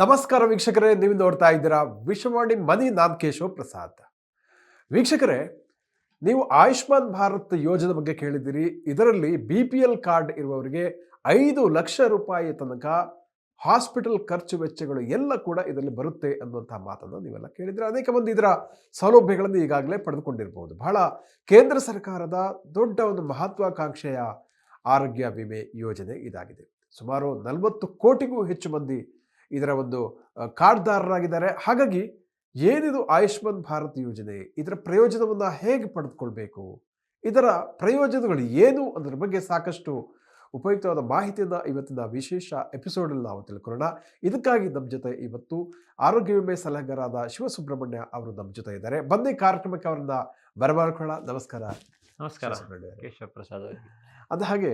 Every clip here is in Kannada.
ನಮಸ್ಕಾರ ವೀಕ್ಷಕರೇ ನೀವು ನೋಡ್ತಾ ಇದ್ದೀರಾ ವಿಶ್ವವಾಣಿ ಮನಿ ನಾನ್ ಕೇಶವ ಪ್ರಸಾದ್. ವೀಕ್ಷಕರೇ, ನೀವು ಆಯುಷ್ಮಾನ್ ಭಾರತ್ ಯೋಜನೆ ಬಗ್ಗೆ ಕೇಳಿದ್ದೀರಿ. ಇದರಲ್ಲಿ ಬಿ ಪಿ ಎಲ್ ಕಾರ್ಡ್ ಇರುವವರಿಗೆ ಐದು ಲಕ್ಷ ರೂಪಾಯಿ ತನಕ ಹಾಸ್ಪಿಟಲ್ ಖರ್ಚು ವೆಚ್ಚಗಳು ಎಲ್ಲ ಕೂಡ ಇದರಲ್ಲಿ ಬರುತ್ತೆ ಅನ್ನುವಂಥ ಮಾತನ್ನು ನೀವೆಲ್ಲ ಕೇಳಿದ್ರೆ ಅನೇಕ ಮಂದಿ ಇದರ ಸೌಲಭ್ಯಗಳನ್ನು ಈಗಾಗಲೇ ಪಡೆದುಕೊಂಡಿರಬಹುದು ಬಹಳ ಕೇಂದ್ರ ಸರ್ಕಾರದ ದೊಡ್ಡ ಒಂದು ಮಹತ್ವಾಕಾಂಕ್ಷೆಯ ಆರೋಗ್ಯ ವಿಮೆ ಯೋಜನೆ ಇದಾಗಿದೆ. ಸುಮಾರು ನಲವತ್ತು ಕೋಟಿಗೂ ಹೆಚ್ಚು ಮಂದಿ ಇದರ ಒಂದು ಕಾರ್ಡ್ದಾರರಾಗಿದ್ದಾರೆ ಹಾಗಾಗಿ ಏನಿದು ಆಯುಷ್ಮಾನ್ ಭಾರತ್ ಯೋಜನೆ? ಇದರ ಪ್ರಯೋಜನವನ್ನು ಹೇಗೆ ಪಡೆದುಕೊಳ್ಬೇಕು? ಇದರ ಪ್ರಯೋಜನಗಳು ಏನು ಅದರ ಬಗ್ಗೆ ಸಾಕಷ್ಟು ಉಪಯುಕ್ತವಾದ ಮಾಹಿತಿಯನ್ನು ಇವತ್ತಿನ ವಿಶೇಷ ಎಪಿಸೋಡಲ್ಲಿ ನಾವು ತಿಳ್ಕೊಳ್ಳೋಣ. ಇದಕ್ಕಾಗಿ ನಮ್ಮ ಜೊತೆ ಇವತ್ತು ಆರೋಗ್ಯ ವಿಮೆ ಸಲಹೆಗಾರಾದ ಶಿವಸುಬ್ರಹ್ಮಣ್ಯ ಅವರು ನಮ್ಮ ಜೊತೆ ಇದ್ದಾರೆ. ಬನ್ನಿ ಕಾರ್ಯಕ್ರಮಕ್ಕೆ ಅವರನ್ನ ಬರಮಾಡ್ಕೊಳ್ಳೋಣ. ನಮಸ್ಕಾರ. ನಮಸ್ಕಾರ ಕೇಶವ ಪ್ರಸಾದ್ ಅಂದ ಹಾಗೆ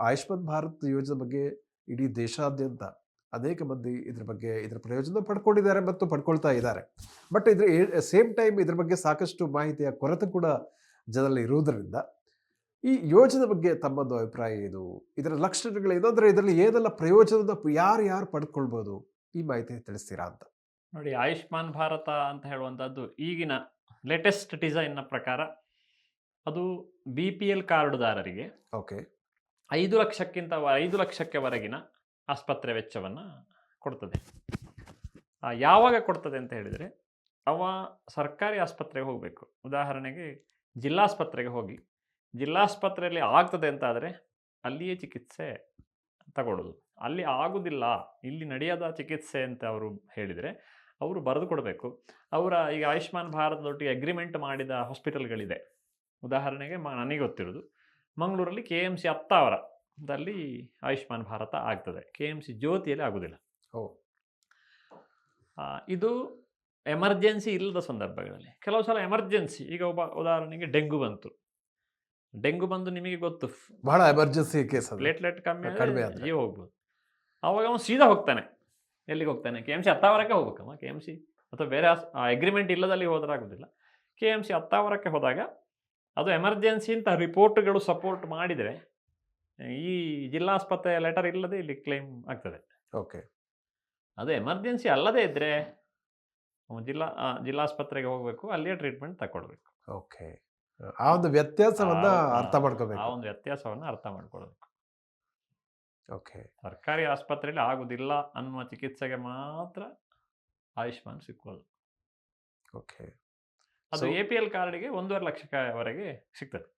ಆಯುಷ್ಮಾನ್ ಭಾರತ್ ಯೋಜನೆ ಬಗ್ಗೆ ಇಡೀ ದೇಶಾದ್ಯಂತ ಅನೇಕ ಮಂದಿ ಇದ್ರ ಬಗ್ಗೆ ಇದರ ಪ್ರಯೋಜನ ಪಡ್ಕೊಂಡಿದ್ದಾರೆ ಮತ್ತು ಪಡ್ಕೊಳ್ತಾ ಇದ್ದಾರೆ. ಬಟ್ ಇದ್ರ ಸೇಮ್ ಟೈಮ್ ಇದ್ರ ಬಗ್ಗೆ ಸಾಕಷ್ಟು ಮಾಹಿತಿಯ ಕೊರತೆ ಕೂಡ ಜನರಲ್ಲಿ ಇರುವುದರಿಂದ ಈ ಯೋಜನೆ ಬಗ್ಗೆ ತಮ್ಮದು ಅಭಿಪ್ರಾಯ ಏನು? ಇದರ ಲಕ್ಷಣಗಳೇನು ಅಂದರೆ ಇದರಲ್ಲಿ ಏನೆಲ್ಲ ಪ್ರಯೋಜನದ ಯಾರು ಯಾರು ಪಡ್ಕೊಳ್ಬೋದು? ಈ ಮಾಹಿತಿ ತಿಳಿಸ್ತೀರಾ ಅಂತ. ನೋಡಿ ಆಯುಷ್ಮಾನ್ ಭಾರತ ಅಂತ ಹೇಳುವಂಥದ್ದು ಈಗಿನ ಲೇಟೆಸ್ಟ್ ಡಿಸೈನ್ನ ಪ್ರಕಾರ ಅದು ಬಿ ಪಿ ಎಲ್ ಕಾರ್ಡ್ದಾರರಿಗೆ ಓಕೆ ಐದು ಲಕ್ಷಕ್ಕಿಂತ ಐದು ಲಕ್ಷಕ್ಕೆವರೆಗಿನ ಆಸ್ಪತ್ರೆ ವೆಚ್ಚವನ್ನು ಕೊಡ್ತದೆ. ಯಾವಾಗ ಕೊಡ್ತದೆ ಅಂತ ಹೇಳಿದರೆ, ಅವ ಸರ್ಕಾರಿ ಆಸ್ಪತ್ರೆಗೆ ಹೋಗಬೇಕು. ಉದಾಹರಣೆಗೆ ಜಿಲ್ಲಾಸ್ಪತ್ರೆಗೆ ಹೋಗಿ. ಜಿಲ್ಲಾಸ್ಪತ್ರೆಯಲ್ಲಿ ಆಗ್ತದೆ ಅಂತ ಆದರೆ ಅಲ್ಲಿಯೇ ಚಿಕಿತ್ಸೆ ತಗೊಳ್ಳೋದು. ಅಲ್ಲಿ ಆಗುವುದಿಲ್ಲ ಇಲ್ಲಿ ನಡೆಯದ ಚಿಕಿತ್ಸೆ ಅಂತ ಅವರು ಹೇಳಿದರೆ ಅವರು ಬರೆದು ಕೊಡಬೇಕು. ಅವರ ಈಗ ಆಯುಷ್ಮಾನ್ ಭಾರತದೊಟ್ಟಿಗೆ ಅಗ್ರಿಮೆಂಟ್ ಮಾಡಿದ ಹಾಸ್ಪಿಟಲ್ಗಳಿದೆ ಉದಾಹರಣೆಗೆ ಮ, ನನಗೆ ಗೊತ್ತಿರೋದು ಮಂಗಳೂರಲ್ಲಿ ಕೆ ಎಂ ಸಿ ಹತ್ತಾವರದಲ್ಲಿ ಆಯುಷ್ಮಾನ್ ಭಾರತ ಆಗ್ತದೆ. ಕೆ ಎಂ ಸಿ ಜ್ಯೋತಿಯಲ್ಲಿ ಆಗುವುದಿಲ್ಲ ಓ. ಇದು ಎಮರ್ಜೆನ್ಸಿ ಇಲ್ಲದ ಸಂದರ್ಭಗಳಲ್ಲಿ. ಕೆಲವು ಸಲ ಎಮರ್ಜೆನ್ಸಿ ಈಗ ಒಬ್ಬ ಉದಾಹರಣೆಗೆ ಡೆಂಗು ಬಂತು. ಡೆಂಗು ಬಂದು ನಿಮಗೆ ಗೊತ್ತು ಬಹಳ ಎಮರ್ಜೆನ್ಸಿ ಕೇಸ್ ಲೇಟ್ ಲೇಟ್ ಕಮ್ಮಿ ಕಡಿಮೆ. ಜೀವ ಹೋಗ್ಬೋದು. ಅವಾಗ ಅವನು ಸೀದಾ ಹೋಗ್ತಾನೆ. ಎಲ್ಲಿಗೆ ಹೋಗ್ತಾನೆ? ಕೆ ಎಂ ಸಿ ಹತ್ತಾವರಕ್ಕೆ ಹೋಗ್ಬೇಕಮ್ಮ. ಕೆ ಎಂ ಸಿ ಅಥವಾ ಬೇರೆ ಅಗ್ರಿಮೆಂಟ್ ಇಲ್ಲದಲ್ಲಿ ಹೋದ್ರೆ ಆಗೋದಿಲ್ಲ. ಕೆ ಎಂ ಸಿ ಹತ್ತಾವರಕ್ಕೆ ಹೋದಾಗ ಅದು ಎಮರ್ಜೆನ್ಸಿ ಅಂತ ರಿಪೋರ್ಟ್ಗಳು ಸಪೋರ್ಟ್ ಮಾಡಿದರೆ ಈ ಜಿಲ್ಲಾಸ್ಪತ್ರೆ ಲೆಟರ್ ಇಲ್ಲದೆ ಇಲ್ಲಿ ಕ್ಲೈಮ್ ಆಗ್ತದೆ. ಓಕೆ. ಅದು ಎಮರ್ಜೆನ್ಸಿ ಅಲ್ಲದೇ ಇದ್ದರೆ ಜಿಲ್ಲಾ ಜಿಲ್ಲಾಸ್ಪತ್ರೆಗೆ ಹೋಗಬೇಕು ಅಲ್ಲಿಯೇ ಟ್ರೀಟ್ಮೆಂಟ್ ತಗೊಳ್ಬೇಕು ಓಕೆ. ಆ ಒಂದು ವ್ಯತ್ಯಾಸವನ್ನ ಅರ್ಥ ಮಾಡ್ಕೋಬೇಕು. ಆ ಒಂದು ವ್ಯತ್ಯಾಸವನ್ನು ಅರ್ಥ ಮಾಡ್ಕೊಳ್ಬೇಕು. ಓಕೆ. ಸರ್ಕಾರಿ ಆಸ್ಪತ್ರೆಯಲ್ಲಿ ಆಗುದಿಲ್ಲ ಅನ್ನುವ ಚಿಕಿತ್ಸೆಗೆ ಮಾತ್ರ ಆಯುಷ್ಮಾನ್ ಸಿಕ್ಕೋದು. ಓಕೆ. ಅದು ಎ ಪಿ ಎಲ್ ಕಾರ್ಡ್ಗೆ ಒಂದೂವರೆ ಲಕ್ಷವರೆಗೆ ಸಿಗ್ತದೆ.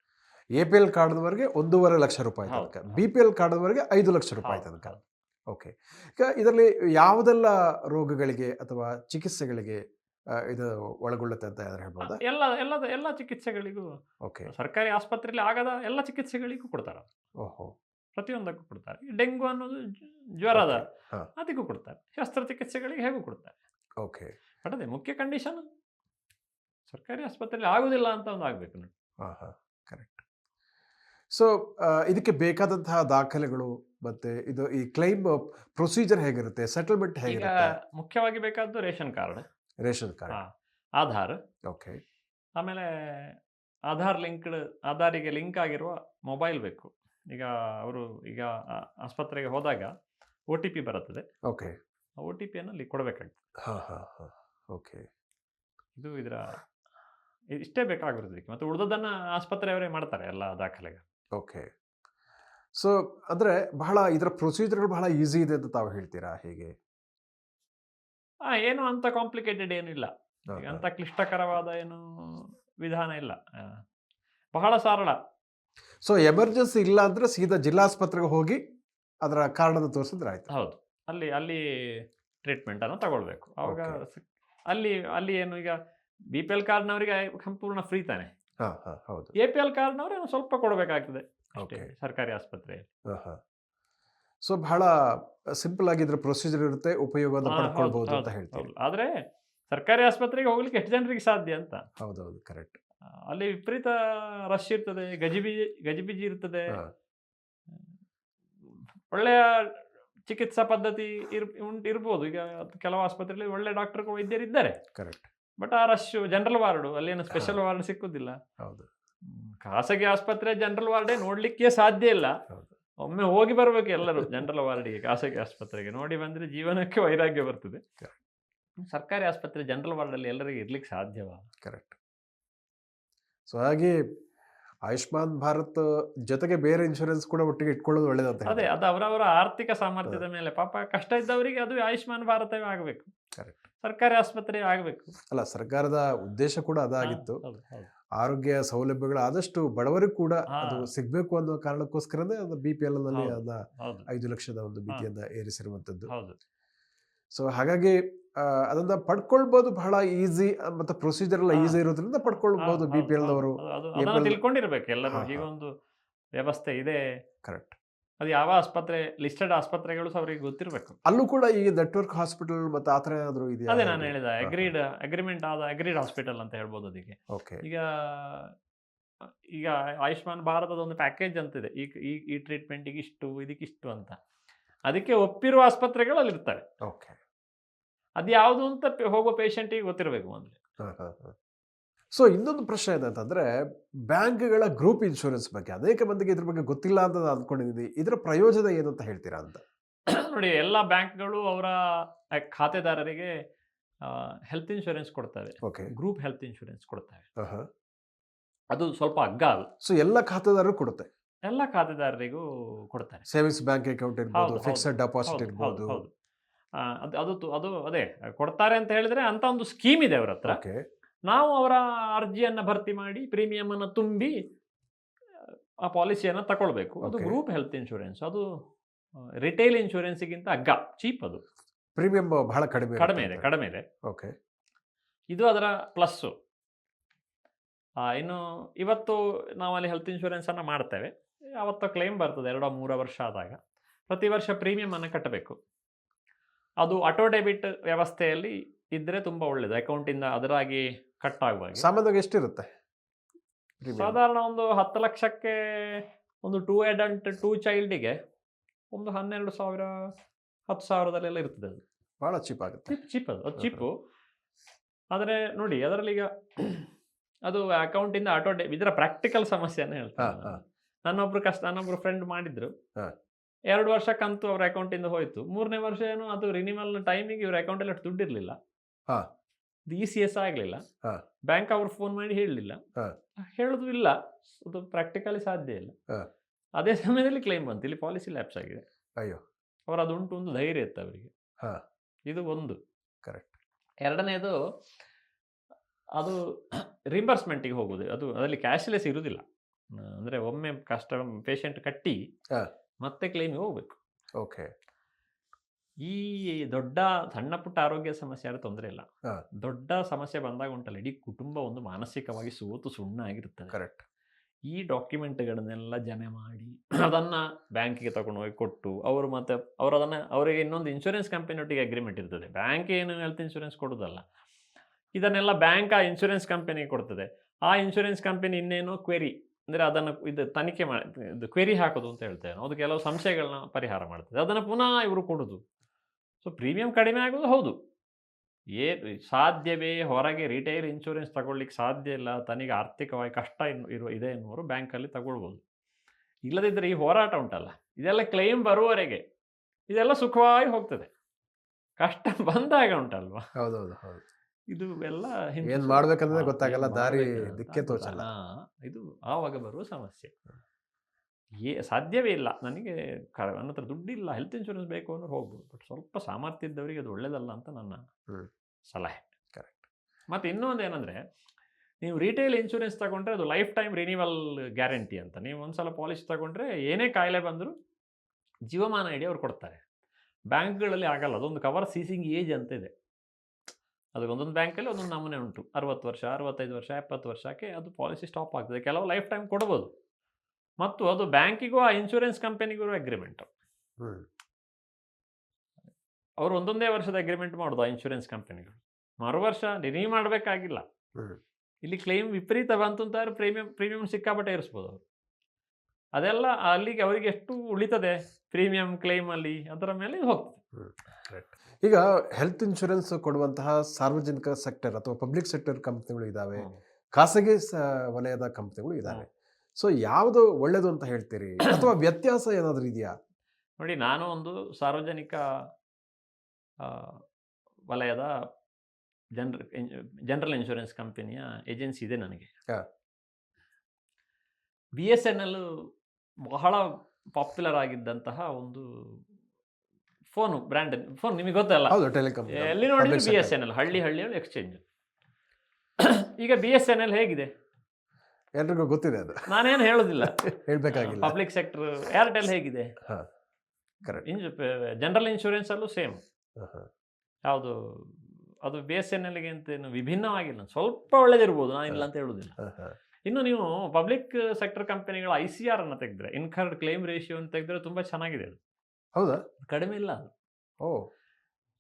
ಎ ಪಿ ಎಲ್ ಕಾರ್ಡ್ವರೆಗೆ ಒಂದೂವರೆ ಲಕ್ಷ ರೂಪಾಯಿ ತನಕ. ಬಿ ಪಿ ಎಲ್ ಕಾರ್ಡ್ವರೆಗೆ ಐದು ಲಕ್ಷ ರೂಪಾಯಿ ತನಕ. ಓಕೆ ಈಗ ಇದರಲ್ಲಿ ಯಾವುದೆಲ್ಲ ರೋಗಗಳಿಗೆ ಅಥವಾ ಚಿಕಿತ್ಸೆಗಳಿಗೆ ಇದು ಒಳಗೊಳ್ಳುತ್ತೆ ಅಂತ ಯಾರು ಹೇಳ್ಬೋದು ಎಲ್ಲ ಎಲ್ಲದ ಎಲ್ಲ ಚಿಕಿತ್ಸೆಗಳಿಗೂ ಓಕೆ ಸರ್ಕಾರಿ ಆಸ್ಪತ್ರೆಯಲ್ಲಿ ಆಗದ ಎಲ್ಲ ಚಿಕಿತ್ಸೆಗಳಿಗೂ ಕೊಡ್ತಾರೆ ಓಹೋ. ಪ್ರತಿಯೊಂದಕ್ಕೂ ಕೊಡ್ತಾರೆ. ಡೆಂಗು ಅನ್ನೋದು ಜ್ವರದ. ಅದಕ್ಕೂ ಕೊಡ್ತಾರೆ. ಶಸ್ತ್ರಚಿಕಿತ್ಸೆಗಳಿಗೆ ಹೇಗೂ ಕೊಡ್ತಾರೆ. ಓಕೆ ಬಟ್ ಅದೇ ಮುಖ್ಯ ಕಂಡೀಷನ್ ಸರ್ಕಾರಿ ಆಸ್ಪತ್ರೆಯಲ್ಲಿ ಆಗುದಿಲ್ಲ ಅಂತ ಒಂದು ಆಗಬೇಕು ನೋಡಿ. ಹಾಂ ಹಾಂ ಕರೆಕ್ಟ್ ಸೊ ಇದಕ್ಕೆ ಬೇಕಾದಂತಹ ದಾಖಲೆಗಳು ಮತ್ತೆ ಇದು ಈ ಕ್ಲೈಮ್ ಪ್ರೊಸೀಜರ್ ಹೇಗಿರುತ್ತೆ ಸೆಟಲ್ಮೆಂಟ್ ಹೇಗಿರುತ್ತೆ? ಮುಖ್ಯವಾಗಿ ಬೇಕಾದ್ದು ration card. Ration card. Aadhaar. Okay. ಆಮೇಲೆ ಆಧಾರ್ ಲಿಂಕ್ಡ್ ಆಧಾರಿಗೆ ಲಿಂಕ್ ಆಗಿರುವ ಮೊಬೈಲ್ ಬೇಕು. ಈಗ ಅವರು ಈಗ ಆಸ್ಪತ್ರೆಗೆ ಹೋದಾಗ ಒ ಟಿ ಪಿ ಬರುತ್ತದೆ. ಓಕೆ. ಒ ಟಿ ಪಿಯನ್ನು ಅಲ್ಲಿ ಕೊಡಬೇಕಾಗ್ತದೆ ಹಾಂ ಹಾಂ ಹಾಂ ಓಕೆ. ಇದು ಇದರ ಇಷ್ಟೇ ಬೇಕಾಗಿರೋದಕ್ಕೆ. ಮತ್ತು ಉಳಿದದನ್ನು ಆಸ್ಪತ್ರೆಯವರೇ ಮಾಡ್ತಾರೆ ಎಲ್ಲ ದಾಖಲೆಗೆ ಓಕೆ. ಸೊ ಅಂದರೆ ಬಹಳ ಇದರ ಪ್ರೊಸೀಜರ್ಗಳು ಬಹಳ ಈಸಿ ಇದೆ ಅಂತ ತಾವು ಹೇಳ್ತೀರಾ ಹೇಗೆ? ಏನು ಅಂತ ಕಾಂಪ್ಲಿಕೇಟೆಡ್ ಏನಿಲ್ಲ ಅಂತ ಕ್ಲಿಷ್ಟಕರವಾದ ಏನು ವಿಧಾನ ಇಲ್ಲ. ಬಹಳ ಸರಳ. ಸೊ ಎಮರ್ಜೆನ್ಸಿ ಇಲ್ಲ ಅಂದ್ರೆ ಸೀದಾ ಜಿಲ್ಲಾಸ್ಪತ್ರೆಗೆ ಹೋಗಿ ಅದರ ಕಾರಣದ ತೋರಿಸಿದ್ರೆ ಆಯ್ತು. ಹೌದು. ಅಲ್ಲಿ ಅಲ್ಲಿ ಟ್ರೀಟ್ಮೆಂಟನ್ನು ತಗೊಳ್ಬೇಕು. ಅವಾಗ. ಅಲ್ಲಿ ಅಲ್ಲಿ ಏನು ಈಗ ಬಿ ಪಿ ಎಲ್ ಕಾರ್ಡ್ನವರಿಗೆ ಸಂಪೂರ್ಣ ಫ್ರೀ ತಾನೆ. ಎ ಪಿ ಎಲ್ ಕಾರ್ಡ್ನವ್ರು ಸ್ವಲ್ಪ ಕೊಡಬೇಕಾಗ್ತದೆ. ಸರ್ಕಾರಿ ಆಸ್ಪತ್ರೆ ಹಾ ಹಾ. ಸೊ ಬಹಳ ಸಿಂಪಲ್ ಆಗಿದ್ರೆ ಪ್ರೊಸೀಜರ್ ಇರುತ್ತೆ ಉಪಯೋಗ ಪಡ್ಕೊಳ್ಬಹುದು ಅಂತ ಹೇಳ್ತಾರೆ. ಆದ್ರೆ ಸರ್ಕಾರಿ ಆಸ್ಪತ್ರೆಗೆ ಹೋಗ್ಲಿಕ್ಕೆ ಎಷ್ಟು ಜನರಿಗೆ ಸಾಧ್ಯ ಅಂತ? ಹೌದೌದು ಕರೆಕ್ಟ್. ಅಲ್ಲಿ ವಿಪರೀತ ರಶ್ ಇರ್ತದೆ ಗಜಿಬಿಜಿ ಗಜಿಬಿಜಿ ಇರ್ತದೆ. ಒಳ್ಳೆಯ ಚಿಕಿತ್ಸಾ ಪದ್ಧತಿ ಇರ್ ಉಂಟು ಇರ್ಬೋದು. ಈಗ ಕೆಲವು ಆಸ್ಪತ್ರೆಯಲ್ಲಿ ಒಳ್ಳೆ ಡಾಕ್ಟರ್ ವೈದ್ಯರು ಇದ್ದಾರೆ ಕರೆಕ್ಟ್. ಬಟ್ ಆ ರಶ್ ಜನರಲ್ ವಾರ್ಡು ಅಲ್ಲೇನು ಸ್ಪೆಷಲ್ ವಾರ್ಡ್ ಸಿಕ್ಕುದಿಲ್ಲ. ಹೌದು. ಖಾಸಗಿ ಆಸ್ಪತ್ರೆ ಜನರಲ್ ವಾರ್ಡೇ ನೋಡ್ಲಿಕ್ಕೆ ಸಾಧ್ಯ ಇಲ್ಲ. ಒಮ್ಮೆ ಹೋಗಿ ಬರ್ಬೇಕು ಎಲ್ಲರೂ ಜನರಲ್ ವಾರ್ಡಿಗೆ ಖಾಸಗಿ ಆಸ್ಪತ್ರೆಗೆ. ನೋಡಿ ಬಂದ್ರೆ ಜೀವನಕ್ಕೆ ವೈರಾಗ್ಯ ಬರ್ತದೆ. ಸರ್ಕಾರಿ ಆಸ್ಪತ್ರೆ ಜನರಲ್ ವಾರ್ಡಲ್ಲಿ ಎಲ್ಲರಿಗೆ ಇರ್ಲಿಕ್ಕೆ ಸಾಧ್ಯವಾ? ಕರೆಕ್ಟ್ ಸೊ ಹಾಗೆ ಆಯುಷ್ಮಾನ್ ಭಾರತ್ ಜೊತೆಗೆ ಬೇರೆ ಇನ್ಶೂರೆನ್ಸ್ ಕೂಡ ಒಟ್ಟಿಗೆ ಇಟ್ಕೊಳ್ಳೋದು ಒಳ್ಳೇದಂತ ಅದೇ ಅದು ಅವರವರ ಆರ್ಥಿಕ ಸಾಮರ್ಥ್ಯದ ಮೇಲೆ ಪಾಪ ಕಷ್ಟ ಇದ್ದವರಿಗೆ ಅದು ಆಯುಷ್ಮಾನ್ ಭಾರತವೇ ಆಗಬೇಕು. Correct. ಸರ್ಕಾರಿ ಆಸ್ಪತ್ರೆ ಆಗಬೇಕು. ಅಲ್ಲ ಸರ್ಕಾರದ ಉದ್ದೇಶ ಕೂಡ ಅದಾಗಿತ್ತು. ಆರೋಗ್ಯ ಸೌಲಭ್ಯಗಳು ಆದಷ್ಟು ಬಡವರಿಗೂ ಕೂಡ. ಅದು ಸಿಗಬೇಕು ಅನ್ನೋ ಕಾರಣಕ್ಕೋಸ್ಕರನೇ ಅದು ಬಿ ಪಿ ಎಲ್ನಲ್ಲಿ ಅದ ಅದನ್ನ ಐದು ಲಕ್ಷದ ಒಂದು ಮಿತಿಯನ್ನ ಏರಿಸಿರುವಂತದ್ದು ಸೊ ಹಾಗಾಗಿ ಅದನ್ನ ಪಡ್ಕೊಳ್ಬಹುದು ಬಹಳ ಈಸಿ ಮತ್ತೆ ಪ್ರೊಸೀಜರ್ ಎಲ್ಲ. ಈಸಿ ಇರೋದ್ರಿಂದ ಪಡ್ಕೊಳ್ಬಹುದು ಬಿಪಿಎಲ್ ಬಿ ಪಿ ಎಲ್ ಅದನ್ನ ತಿಳ್ಕೊಂಡಿರ್ಬೇಕು ಎಲ್ಲರೂ. ಈಗ ಒಂದು ವ್ಯವಸ್ಥೆ ಇದೆ. ಕರೆಕ್ಟ್ ಅದು ಯಾವ ಆಸ್ಪತ್ರೆ ಲಿಸ್ಟೆಡ್ ಆಸ್ಪತ್ರೆಗಳು ಸಹ ಅವರಿಗೆ ಗೊತ್ತಿರಬೇಕು. ಅಲ್ಲೂ ಕೂಡ ಈ ನೆಟ್ವರ್ಕ್ ಹಾಸ್ಪಿಟಲ್ ಮತ್ತೆ ಆತರ ಏನಾದರೂ ಇದೆಯಾ? ಅದೇ ನಾನು ಹೇಳಿದ ಅಗ್ರೀಡ್ ಅಗ್ರಿಮೆಂಟ್ ಆದ ಅಗ್ರೀಡ್ ಹಾಸ್ಪಿಟಲ್ ಅಂತ ಹೇಳ್ಬೋದು ಅದಕ್ಕೆ ಓಕೆ. ಈಗ ಈಗ ಆಯುಷ್ಮಾನ್ ಭಾರತದ ಒಂದು ಪ್ಯಾಕೇಜ್ ಅಂತಿದೆ ಈ ಈ- ಈ ಟ್ರೀಟ್ಮೆಂಟಿಗೆ ಇಷ್ಟು ಇದಕ್ಕಿಷ್ಟು ಅಂತ. ಅದಕ್ಕೆ ಒಪ್ಪಿರುವ ಆಸ್ಪತ್ರೆಗಳು ಅಲ್ಲಿರ್ತವೆ ಓಕೆ ಅದು ಯಾವುದು ಅಂತ ಹೋಗೋ ಪೇಷಂಟಿಗೆ ಗೊತ್ತಿರಬೇಕು ಮೊದಲು. ಸೊ ಇನ್ನೊಂದು ಪ್ರಶ್ನೆ ಏನಂತಂದ್ರೆ ಬ್ಯಾಂಕ್ಗಳ ಗ್ರೂಪ್ ಇನ್ಶೂರೆನ್ಸ್ ಬಗ್ಗೆ ಅನೇಕ ಮಂದಿಗೆ ಇದ್ರ ಬಗ್ಗೆ ಗೊತ್ತಿಲ್ಲ ಅಂತ ನಾನು ಅಂದ್ಕೊಂಡಿದ್ದೀನಿ ಇದರ ಪ್ರಯೋಜನ ಏನು ಅಂತ ಹೇಳ್ತೀರಾ ಅಂತ? ನೋಡಿ ಎಲ್ಲ ಬ್ಯಾಂಕ್ಗಳು ಅವರ ಖಾತೆದಾರರಿಗೆ ಹೆಲ್ತ್ ಇನ್ಶೂರೆನ್ಸ್ ಕೊಡ್ತವೆ. ಓಕೆ. ಗ್ರೂಪ್ ಹೆಲ್ತ್ ಇನ್ಶೂರೆನ್ಸ್ ಕೊಡ್ತವೆ. ಅದು ಸ್ವಲ್ಪ ಅಗ್ಗ ಅದು ಸೊ ಎಲ್ಲ ಖಾತೆದಾರರು ಕೊಡುತ್ತೆ? ಎಲ್ಲ ಖಾತೆದಾರರಿಗೂ ಕೊಡ್ತಾರೆ. ಸೇವಿಂಗ್ಸ್ ಬ್ಯಾಂಕ್ ಅಕೌಂಟ್ ಇರ್ಬೋದು ಫಿಕ್ಸೆಡ್ ಡೆಪಾಸಿಟ್ ಇರ್ಬೋದು. ಅದು ಅದು ಅದು ಅದೇ ಕೊಡ್ತಾರೆ ಅಂತ ಹೇಳಿದ್ರೆ ಅಂತ ಒಂದು ಸ್ಕೀಮ್ ಇದೆ ಅವ್ರ ಹತ್ರ. ನಾವು ಅವರ ಅರ್ಜಿಯನ್ನು ಭರ್ತಿ ಮಾಡಿ ಪ್ರೀಮಿಯಂ ಅನ್ನು ತುಂಬಿ ಆ ಪಾಲಿಸಿಯನ್ನು ತಗೊಳ್ಬೇಕು ಅದು ಗ್ರೂಪ್ ಹೆಲ್ತ್ ಇನ್ಶೂರೆನ್ಸ್ ಅದು ರಿಟೇಲ್ ಇನ್ಶೂರೆನ್ಸ್ಗಿಂತ ಅಗ್ಗ ಚೀಪ್ ಅದು. ಪ್ರೀಮಿಯಂ ಬಹಳ ಕಡಿಮೆ ಕಡಿಮೆ ಇದೆ ಕಡಿಮೆ ಇದೆ. ಓಕೆ ಇದು ಅದರ ಪ್ಲಸ್ಸು ಇನ್ನು ಇವತ್ತು ನಾವು ಅಲ್ಲಿ ಹೆಲ್ತ್ ಇನ್ಶೂರೆನ್ಸನ್ನು ಮಾಡ್ತೇವೆ. ಅವತ್ತು ಕ್ಲೇಮ್ ಬರ್ತದೆ ಎರಡೋ ಮೂರೋ ವರ್ಷ ಆದಾಗ. ಪ್ರತಿ ವರ್ಷ ಪ್ರೀಮಿಯಂ ಅನ್ನು ಕಟ್ಟಬೇಕು. ಅದು ಆಟೋ ಡೆಬಿಟ್ ವ್ಯವಸ್ಥೆಯಲ್ಲಿ ಇದ್ದರೆ ತುಂಬ ಒಳ್ಳೆಯದು ಅಕೌಂಟಿಂದ ಅದರಾಗಿ ಕಟ್ ಆಗುವಾಗ ಸಾಮಾನ್ಯವಾಗಿ ಎಷ್ಟಿರುತ್ತೆ? ಸಾಧಾರಣ ಒಂದು ಹತ್ತು ಲಕ್ಷಕ್ಕೆ ಒಂದು ಟೂ ಅಡಲ್ಟ್ ಟೂ ಚೈಲ್ಡಿಗೆ ಒಂದು ಹನ್ನೆರಡು ಸಾವಿರ ಹತ್ತು ಸಾವಿರದಲ್ಲೆಲ್ಲ ಇರ್ತದೆ ಅದು. ಭಾಳ ಚೀಪ್ ಆಗುತ್ತೆ. ಚೀಪ್ ಚಿಪ್ ಅದು ಅದು ಚಿಪ್ಪು ಆದರೆ ನೋಡಿ ಅದರಲ್ಲಿ ಈಗ ಅದು ಅಕೌಂಟಿಂದ ಆಟೋ ಡೆ ಇದರ ಪ್ರಾಕ್ಟಿಕಲ್ ಸಮಸ್ಯೆನೇ ಹೇಳ್ತಾರೆ. ನನ್ನೊಬ್ರು ಕಷ್ಟ ನನ್ನೊಬ್ರು ಫ್ರೆಂಡ್ ಮಾಡಿದ್ರು. ಎರಡು ವರ್ಷ ಕಂತು ಅವ್ರ ಅಕೌಂಟಿಂದ ಹೋಯ್ತು. ಮೂರನೇ ವರ್ಷ ಏನು ಅದು ರಿನಿವಲ್ ಟೈಮಿಗೆ ಇವ್ರ ಅಕೌಂಟಲ್ಲಿ ಅಷ್ಟು ದುಡ್ಡಿರಲಿಲ್ಲ. ಇ ಸಿ ಎಸ್ ಆಗಲಿಲ್ಲ. ಹಾ. ಬ್ಯಾಂಕ್ ಅವ್ರು ಫೋನ್ ಮಾಡಿ ಹೇಳಲಿಲ್ಲ. ಹಾ. ಹೇಳೋದು ಇಲ್ಲ. ಅದು ಪ್ರಾಕ್ಟಿಕಲಿ ಸಾಧ್ಯ ಇಲ್ಲ. ಹಾ. ಅದೇ ಸಮಯದಲ್ಲಿ ಕ್ಲೈಮ್ ಬಂತು. ಇಲ್ಲಿ ಪಾಲಿಸಿ ಲ್ಯಾಪ್ಸ್ ಆಗಿದೆ. ಅಯ್ಯೋ. ಅವರ ಅದುಂಟು ಒಂದು ಧೈರ್ಯ ಇತ್ತು ಅವರಿಗೆ. ಹಾಂ. ಇದು ಒಂದು. ಕರೆಕ್ಟ್ ಎರಡನೇದು ಅದು ರಿಂಬರ್ಸ್ಮೆಂಟಿಗೆ ಹೋಗುದು. ಅದು ಅದರಲ್ಲಿ ಕ್ಯಾಶ್ಲೆಸ್ ಇರುವುದಿಲ್ಲ ಅಂದರೆ ಒಮ್ಮೆ ಕಷ್ಟ ಪೇಷಂಟ್ ಕಟ್ಟಿ ಹಾ. ಮತ್ತೆ ಕ್ಲೈಮಿಗೆ ಹೋಗಬೇಕು. ಓಕೆ ಈ ದೊಡ್ಡ ಸಣ್ಣ ಪುಟ್ಟ ಆರೋಗ್ಯ ಸಮಸ್ಯೆ ಆದ್ರೆ ತೊಂದರೆ ಇಲ್ಲ. ದೊಡ್ಡ ಸಮಸ್ಯೆ ಬಂದಾಗ ಉಂಟಲ್ಲ ಇಡೀ ಕುಟುಂಬ ಒಂದು ಮಾನಸಿಕವಾಗಿ ಸೋತು ಸುಣ್ಣ ಆಗಿರುತ್ತದೆ. ಕರೆಕ್ಟ್. ಈ ಡಾಕ್ಯುಮೆಂಟ್ಗಳನ್ನೆಲ್ಲ ಜಮೆ ಮಾಡಿ ಅದನ್ನ ಬ್ಯಾಂಕಿಗೆ ತಗೊಂಡು ಹೋಗಿ ಕೊಟ್ಟು ಅವರು ಮತ್ತೆ ಅವರು ಅದನ್ನ ಅವರಿಗೆ ಇನ್ನೊಂದು ಇನ್ಶೂರೆನ್ಸ್ ಕಂಪನಿಯೊಟ್ಟಿಗೆ ಅಗ್ರಿಮೆಂಟ್ ಇರ್ತದೆ. ಬ್ಯಾಂಕ್ ಏನು ಹೆಲ್ತ್ ಇನ್ಶೂರೆನ್ಸ್ ಕೊಡೋದಲ್ಲ. ಇದನ್ನೆಲ್ಲ ಬ್ಯಾಂಕ್ ಆ ಇನ್ಶೂರೆನ್ಸ್ ಕಂಪನಿಗೆ ಕೊಡ್ತದೆ. ಆ ಇನ್ಶೂರೆನ್ಸ್ ಕಂಪನಿ ಇನ್ನೇನು ಕ್ವೆರಿ ಅಂದರೆ ಅದನ್ನು ಇದು ತನಿಖೆ ಮಾಡಿ ಇದು ಕ್ವೆರಿ ಹಾಕೋದು ಅಂತ ಹೇಳ್ತೇವೆ ನಾವು. ಅದು ಕೆಲವು ಸಂಶಯಗಳನ್ನ ಪರಿಹಾರ ಮಾಡ್ತದೆ. ಅದನ್ನು ಪುನಃ ಇವರು ಕೊಡೋದು. ಸೊ ಪ್ರೀಮಿಯಂ ಕಡಿಮೆ ಆಗೋದು ಹೌದು. ಏ ಸಾಧ್ಯವೇ ಹೊರಗೆ ರಿಟೈಲ್ ಇನ್ಶೂರೆನ್ಸ್ ತಗೊಳ್ಳಿಕ್ಕೆ ಸಾಧ್ಯ ಇಲ್ಲ. ತನಗೆ ಆರ್ಥಿಕವಾಗಿ ಕಷ್ಟ ಇನ್ನು ಇರುವ ಇದೆ ಎನ್ನುವರು ಬ್ಯಾಂಕಲ್ಲಿ ತಗೊಳ್ಬೋದು. ಇಲ್ಲದಿದ್ದರೆ ಈ ಹೋರಾಟ ಉಂಟಲ್ಲ. ಇದೆಲ್ಲ ಕ್ಲೈಮ್ ಬರುವವರೆಗೆ. ಇದೆಲ್ಲ ಸುಖವಾಗಿ ಹೋಗ್ತದೆ. ಕಷ್ಟ ಬಂದಾಗ ಉಂಟಲ್ವಾ? ಹೌದೌದು ಹೌದು. ಇದು ಎಲ್ಲ ಏನು ಮಾಡ್ಬೇಕಂದ್ರೆ ಗೊತ್ತಾಗಲ್ಲ. ದಾರಿ ದಿಕ್ಕೆ ತೋಚಲ್ಲ. ಇದು ಆವಾಗ ಬರುವ ಸಮಸ್ಯೆ. ಏ ಸಾಧ್ಯವೇ ಇಲ್ಲ. ನನಗೆ ಕ- ನನ್ನ ಹತ್ರ ದುಡ್ಡಿಲ್ಲ. ಹೆಲ್ತ್ ಇನ್ಶೂರೆನ್ಸ್ ಬೇಕು ಅಂದ್ರೆ ಹೋಗ್ಬೋದು. ಬಟ್ ಸ್ವಲ್ಪ ಸಾಮರ್ಥ್ಯ ಇದ್ದವರಿಗೆ ಅದು ಒಳ್ಳೇದಲ್ಲ ಅಂತ ನನ್ನ. ಸಲಹೆ. ಕರೆಕ್ಟ್ ಮತ್ತು ಇನ್ನೊಂದು ಏನಂದರೆ ನೀವು ರಿಟೇಲ್ ಇನ್ಶೂರೆನ್ಸ್ ತಗೊಂಡ್ರೆ ಅದು ಲೈಫ್ ಟೈಮ್ ರಿನಿವಲ್ ಗ್ಯಾರಂಟಿ ಅಂತ. ನೀವು ಒಂದ್ಸಲ ಪಾಲಿಸಿ ತಗೊಂಡ್ರೆ ಏನೇ ಕಾಯಿಲೆ ಬಂದರೂ ಜೀವಮಾನ ಇಡೀ ಅವ್ರು ಕೊಡ್ತಾರೆ. ಬ್ಯಾಂಕ್ಗಳಲ್ಲಿ ಆಗಲ್ಲ. ಅದೊಂದು ಕವರ್ ಸೀಸಿಂಗ್ ಏಜ್ ಅಂತ ಇದೆ. ಅದಕ್ಕೆ ಒಂದೊಂದು ಬ್ಯಾಂಕಲ್ಲಿ ಒಂದೊಂದು ನಮೂನೆ ಉಂಟು. ಅರವತ್ತು ವರ್ಷ ಅರವತ್ತೈದು ವರ್ಷ ಎಪ್ಪತ್ತು ವರ್ಷಕ್ಕೆ ಅದು ಪಾಲಿಸಿ ಸ್ಟಾಪ್ ಆಗ್ತದೆ. ಕೆಲವು ಲೈಫ್ ಟೈಮ್ ಕೊಡ್ಬೋದು. ಮತ್ತು ಅದು ಬ್ಯಾಂಕಿಗೂ ಆ ಇನ್ಶೂರೆನ್ಸ್ ಕಂಪನಿಗೂ ಅಗ್ರಿಮೆಂಟ್ ಅವರು ಒಂದೊಂದೇ ವರ್ಷದ ಅಗ್ರಿಮೆಂಟ್ ಮಾಡೋದು ಆ ಇನ್ಶೂರೆನ್ಸ್ ಕಂಪನಿಗಳು. ಮರು ವರ್ಷ ರಿನ್ಯೂ ಮಾಡಬೇಕಾಗಿಲ್ಲ. ಇಲ್ಲಿ ಕ್ಲೈಮ್ ವಿಪರೀತ ಬಂತು ಅಂತ ಪ್ರೀಮಿಯಂ ಪ್ರೀಮಿಯಂ ಸಿಕ್ಕಾಪಟ್ಟೆ ಇರಿಸ್ಬೋದು ಅವರು. ಅದೆಲ್ಲ ಅಲ್ಲಿಗೆ ಅವರಿಗೆ ಎಷ್ಟು ಉಳಿತದೆ? ಪ್ರೀಮಿಯಂ ಕ್ಲೈಮ್ ಅಲ್ಲಿ ಅದರ ಮೇಲೆ ಹೋಗ್ತದೆ. ಈಗ ಹೆಲ್ತ್ ಇನ್ಶೂರೆನ್ಸ್ ಕೊಡುವಂತಹ ಸಾರ್ವಜನಿಕ ಸೆಕ್ಟರ್ ಅಥವಾ ಪಬ್ಲಿಕ್ ಸೆಕ್ಟರ್ ಕಂಪ್ನಿಗಳು ಇದಾವೆ. ಖಾಸಗಿ ವಲಯದ ಕಂಪ್ನಿಗಳು ಇದಾವೆ. ಸೊ ಯಾವುದು ಒಳ್ಳೇದು ಅಂತ ಹೇಳ್ತೀರಿ? ಅಥವಾ ವ್ಯತ್ಯಾಸ ಏನಾದರೂ ಇದೆಯಾ? ನೋಡಿ ನಾನು ಒಂದು ಸಾರ್ವಜನಿಕ ವಲಯದ ಜನರ ಜನರಲ್ ಇನ್ಶೂರೆನ್ಸ್ ಕಂಪನಿಯ ಏಜೆನ್ಸಿ ಇದೆ ನನಗೆ. ಬಿ ಎಸ್ ಎನ್ ಎಲ್ ಬಹಳ ಪಾಪ್ಯುಲರ್ ಆಗಿದ್ದಂತಹ ಒಂದು ಫೋನು ಬ್ರ್ಯಾಂಡ್ ಫೋನ್ ನಿಮಗೆ ಗೊತ್ತಲ್ಲ ಎಲ್ಲಿ ನೋಡಿದ್ರೆ ಬಿ ಎಸ್ ಎನ್ ಎಲ್ ಹಳ್ಳಿ ಹಳ್ಳಿಯಲ್ಲಿ ಎಕ್ಸ್ಚೇಂಜ್. ಈಗ ಬಿ ಎಸ್ ಎನ್ ಎಲ್ ಹೇಗಿದೆ? ಎಲ್ರಿಗೂ ಗೊತ್ತಿದೆ ಅದು. ನಾನೇನು ಹೇಳೋದಿಲ್ಲ. ಹೇಳಬೇಕಾಗಿಲ್ಲ. ಪಬ್ಲಿಕ್ ಸೆಕ್ಟರ್ ಏರ್ಟೆಲ್ ಹೇಗಿದೆ? ಜನರಲ್ ಇನ್ಶೂರೆನ್ಸ್ ಅಲ್ಲೂ ಸೇಮ್ ಯಾವುದು ಅದು ಬಿ ಎಸ್ ಎನ್ ಎಲ್ಗೆ ಅಂತೇನು ವಿಭಿನ್ನವಾಗಿಲ್ಲ. ಸ್ವಲ್ಪ ಒಳ್ಳೇದಿರ್ಬೋದು ನಾನು ಇಲ್ಲ ಅಂತ ಹೇಳುದಿಲ್ಲ. ಇನ್ನು ನೀವು ಪಬ್ಲಿಕ್ ಸೆಕ್ಟರ್ ಕಂಪನಿಗಳ ಐ ಸಿ ಆರ್ ಅನ್ನು ತೆಗೆದ್ರೆ ಇನ್ಕರ್ಡ್ ಕ್ಲೇಮ್ ರೇಷಿಯೋ ಅಂತ ತೆಗೆದ್ರೆ ತುಂಬಾ ಚೆನ್ನಾಗಿದೆ ಅದು. ಹೌದಾ? ಕಡಿಮೆ ಇಲ್ಲ ಅದು. ಓ.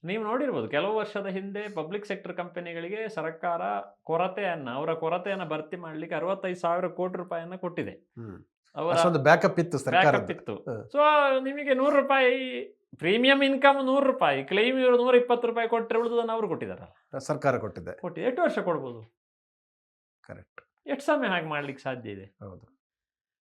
ನೀವು ನೋಡಿರ್ಬೋದು ಕೆಲವು ವರ್ಷದ ಹಿಂದೆ ಪಬ್ಲಿಕ್ ಸೆಕ್ಟರ್ ಕಂಪನಿಗಳಿಗೆ ಸರ್ಕಾರ ಕೊರತೆಯನ್ನ ಅವರ ಕೊರತೆಯನ್ನ ಭರ್ತಿ ಮಾಡ್ಲಿಕ್ಕೆ ಅರವತ್ತೈದು ಸಾವಿರ ಕೋಟಿ ರೂಪಾಯಿಯನ್ನ ಕೊಟ್ಟಿದೆ. ಅವರ ಬ್ಯಾಕಪ್ ಇತ್ತು ಬ್ಯಾಕಪ್ ಇತ್ತು. ಸೊ ನಿಮಗೆ ನೂರು ರೂಪಾಯಿ ಪ್ರೀಮಿಯಂ ಇನ್ಕಮ್ ನೂರು ರೂಪಾಯಿ ಕ್ಲೈಮ್ ಇವರು ನೂರ ಇಪ್ಪತ್ತು ರೂಪಾಯಿ ಕೊಟ್ಟರೆ ಉಳಿದದನ್ನು ಅವರು ಕೊಟ್ಟಿದ್ದಾರೆ ಸರ್ಕಾರ ಕೊಟ್ಟಿದೆ. ಕೊಟ್ಟಿದೆ ಎಷ್ಟು ವರ್ಷ ಕೊಡ್ಬೋದು? ಕರೆಕ್ಟ್ ಎಷ್ಟು ಸಮಯ ಹಾಗೆ ಮಾಡ್ಲಿಕ್ಕೆ ಸಾಧ್ಯ ಇದೆ? ಹೌದು.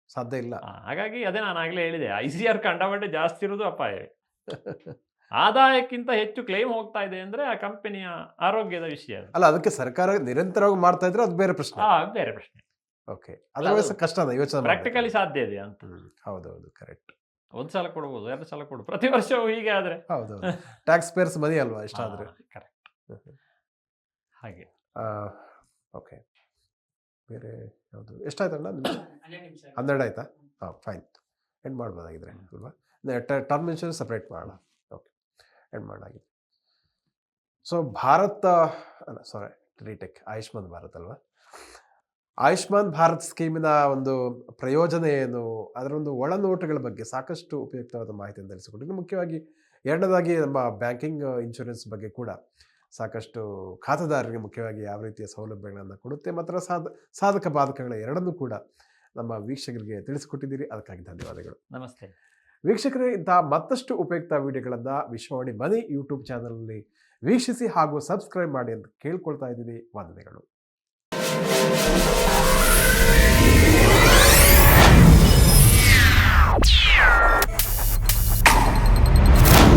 ಸಾಧ್ಯ ಇಲ್ಲ. ಹಾಗಾಗಿ ಅದೇ ನಾನು ಆಗ್ಲೇ ಹೇಳಿದೆ ಐ ಸಿ ಆರ್ ಕಂಡಬಟ್ಟೆ ಜಾಸ್ತಿ ಇರೋದು ಅಪಾಯವೇ. ಆದಾಯಕ್ಕಿಂತ ಹೆಚ್ಚು ಕ್ಲೈಮ್ ಹೋಗ್ತಾ ಇದೆ ಅಂದ್ರೆ ಆ ಕಂಪನಿಯ ಆರೋಗ್ಯದ ವಿಷಯ ಅದು. ಅಲ್ಲ ಅದಕ್ಕೆ ಸರ್ಕಾರ ನಿರಂತರವಾಗಿ ಮಾಡ್ತಾ ಇದ್ರೆ ಅದು ಬೇರೆ ಪ್ರಶ್ನೆ. ಆ ಬೇರೆ ಪ್ರಶ್ನೆ. ಓಕೆ ಅದರ್ವೈಸ್ ಕಷ್ಟ ಅದ ಯೋಚನೆ ಪ್ರಾಕ್ಟಿಕಲಿ ಸಾಧ್ಯ ಇದೆ ಅಂತ. ಹೌದು ಕರೆಕ್ಟ್ ಒಂದ್ ಸಲ ಕೊಡ್ಬೋದು ಎರಡು ಸಲ ಕೊಡು ಪ್ರತಿ ವರ್ಷವೂ ಹೀಗೆ ಆದ್ರೆ. ಹೌದು ಟ್ಯಾಕ್ಸ್ ಪೇರ್ಸ್ ಮನಿ ಅಲ್ವಾ ಇಷ್ಟಾದ್ರೆ ಕರೆಕ್ಟ್ ಹಾಗೆ. ಓಕೆ ಬೇರೆ ಯಾವುದು? ಎಷ್ಟಾಯ್ತಣ್ಣ ನಿಮಿಷ ಹನ್ನೆರಡು ಆಯ್ತಾ? ಹಾಂ ಫೈನ್ ಎಂಡ್ ಮಾಡ್ಬೋದಾಗಿದ್ರೆ ಅಲ್ವಾ? ಟರ್ಮ್ ಇನ್ಶೂರೆನ್ಸ್ ಸಪ್ರೇಟ್ ಮಾಡೋಣ. ಓಕೆ ಮಾಡಲಾಗಿದೆ ಸೊ ಭಾರತ, ಅಲ್ಲ ಸಾರಿ ಟ್ರೀಟೆಕ್ ಆಯುಷ್ಮಾನ್ ಭಾರತ್ ಅಲ್ವಾ? ಆಯುಷ್ಮಾನ್ ಭಾರತ್ ಸ್ಕೀಮಿನ ಒಂದು ಪ್ರಯೋಜನ ಏನು? ಅದರ ಒಂದು ಒಳನೋಟಗಳ ಬಗ್ಗೆ ಸಾಕಷ್ಟು ಉಪಯುಕ್ತವಾದ ಮಾಹಿತಿಯನ್ನು ತಿಳಿಸಿಕೊಟ್ಟಿದ್ದು, ಮುಖ್ಯವಾಗಿ ಎರಡನೇದಾಗಿ ನಮ್ಮ ಬ್ಯಾಂಕಿಂಗ್ ಇನ್ಶೂರೆನ್ಸ್ ಬಗ್ಗೆ ಕೂಡ ಸಾಕಷ್ಟು ಖಾತೆದಾರರಿಗೆ ಮುಖ್ಯವಾಗಿ ಯಾವ ರೀತಿಯ ಸೌಲಭ್ಯಗಳನ್ನು ಕೊಡುತ್ತೆ ಮಾತ್ರ ಸಾಧ, ಸಾಧಕ ಬಾಧಕಗಳ ಎರಡನ್ನೂ ಕೂಡ ನಮ್ಮ ವೀಕ್ಷಕರಿಗೆ ತಿಳಿಸಿಕೊಟ್ಟಿದ್ದೀರಿ. ಅದಕ್ಕಾಗಿ ಧನ್ಯವಾದಗಳು. ನಮಸ್ತೆ. ವೀಕ್ಷಕರೇ ಇಂತಹ ಮತ್ತಷ್ಟು ಉಪಯುಕ್ತ ವಿಡಿಯೋಗಳನ್ನು ವಿಶ್ವವಾಣಿ ಮನಿ ಯೂಟ್ಯೂಬ್ ಚಾನಲಲ್ಲಿ ವೀಕ್ಷಿಸಿ ಹಾಗೂ ಸಬ್ಸ್ಕ್ರೈಬ್ ಮಾಡಿ ಅಂತ ಕೇಳ್ಕೊಳ್ತಾ ಇದ್ದೀನಿ. ವಂದನೆಗಳು.